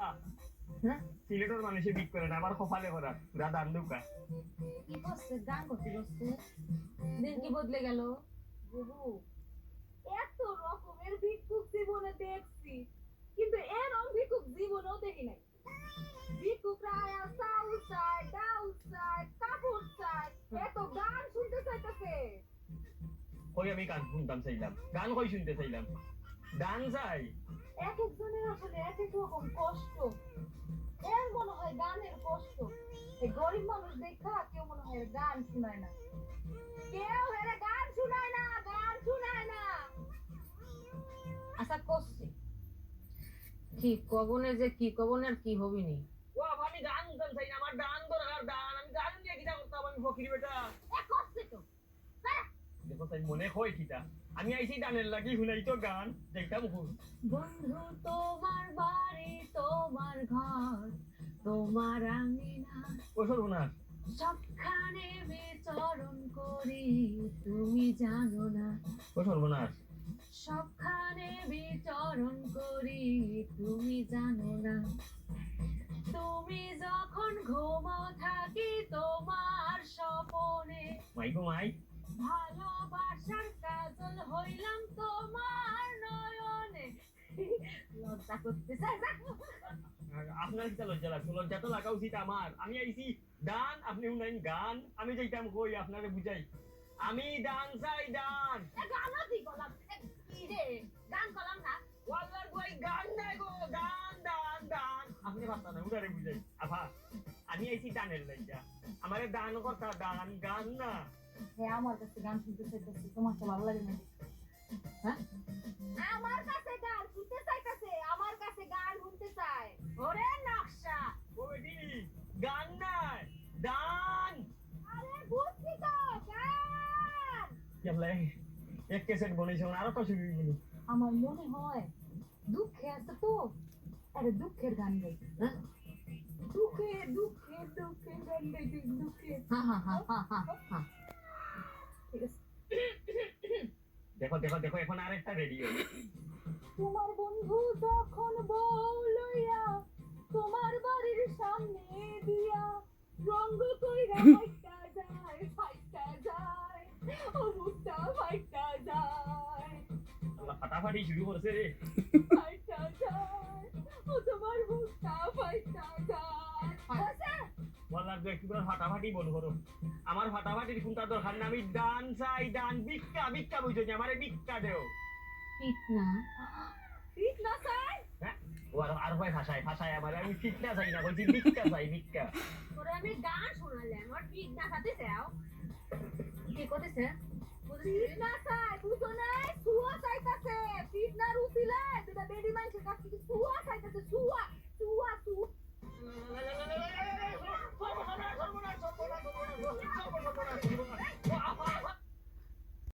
হ্যাঁ সিলেটের মানুষে বিক করে না আবার কপালে করা পুরা দান দুকা কি করছে? গান করতে করছে। দিন কি বদলে গেল? বুবু এত রকমের ভিক্ষুক জীবনে দেখছি কিন্তু এরকম ভিক্ষুক জীবনেও দেখি নাই। ভিক্ষুকরা আয়া চাউল চায় ডাউল চায় কাপড় চায় এত গান শুনতে চাইতেছে। কই আমি গান শুনতাম চাইলাম। গান কই শুনতে চাইলাম? গান চাই এক একজনের আসলে এক এক রকম কষ্ট। এর মনে হয় গানের কষ্ট। এই গরিব মানুষ দেখা কেউ মনে হয় গান শোনায় না। কেউ এর গান শোনায় না গান শোনায় না। আশা করছি। কি কবনে যে কি কবনের কি হবি নি? ও আমি গান শুনতাম চাই না আমার গান দরকার গান আমি গান দিয়ে কিটা করতাম আমি ফকির বেটা। দেখো তাই মনে হয় কিটা। আমি আইছি গানের লাগি শুনাই তো গান দেখতাম বন্ধু তোমার বাড়ি তোমার ঘর তোমার আঙিনা। ও সর্বনাশ। সবখানে বিচরণ করি তুমি জানো না। ও সর্বনাশ। সবখানে বিচরণ করি তুমি জানো না। তুমি যখন ঘুমো থাকি তোমার স্বপনে। মাই গো মাই ভালোবাসার কাজল হইলাম তোমার নয়নে। লজ্জা করতে আপনার কিটা লজ্জা লাগতো লজ্জা তো লাগা উচিত আমার। আমি আইছি গান আপনি শুনাইন গান। আমি যাইতাম কই আপনারে বুঝাই। আমি ডান চাই ডান গানও দি গলাম কি রে? গান গলাম না। ওয়াল্লার গান নাই গো। গান ডান ডান আপনি ভাবতা না উদারে বুঝাই। আফা আমি ডানের লাইগা আমারে দান কথা দান গান না। হ্যাঁ আমার কাছে গান শুনতে চাইতেছে তোমার তো ভালো লাগে না হ্যাঁ? আমার কাছে গান শুনতে চাইতেছে আমার কাছে গান শুনতে চায়। ওরে নকশা। গান নাই দান। আরে বুঝছি তো গান। এক কেসেট বনেছে আরও বলি আমার মনে হয় দুঃখে আছে তো আরে দুঃখের গান গাই। হ্যাঁ? দুঃখে দুঃখে দুঃখে দুঃখে দেখো দেখো দেখো এখন আরেকটা রেডিও তোমার বন্ধু যখন বউ লইয়া তোমার বাড়ির সামনে দিয়া রঙ্গ কইরা ফাইটা যায় ফাইটা যায় ও মুখটা ফাইটা যায় ফাটাফাটি শুরু করছে রে ফাইটা যায় ও তোমার মুখটা? করে ফাটাফাটি বল করো আমার ফাটাফাটির কোনটা দরকার না আমি ডান চাই ডান ভিক্ষা ভিক্ষা বুঝছ যে আমারে ভিক্ষা দেও। ঠিক না ঠিক না চাই ও আর আর ভাই ভাষায় ভাষায় আমার আমি ভিক্ষা চাই না বলছি ভিক্ষা চাই ভিক্ষা। তোরে আমি গান শোনালাম আর ঠিক না সাথে যাও। কি করতেছে ঠিক না চাই বুঝো নাই সুয়া চাইতাছে। ঠিক না রুচিলে দুটা বেডি মানুষের কাছ সুয়া চাইতাছে সুয়া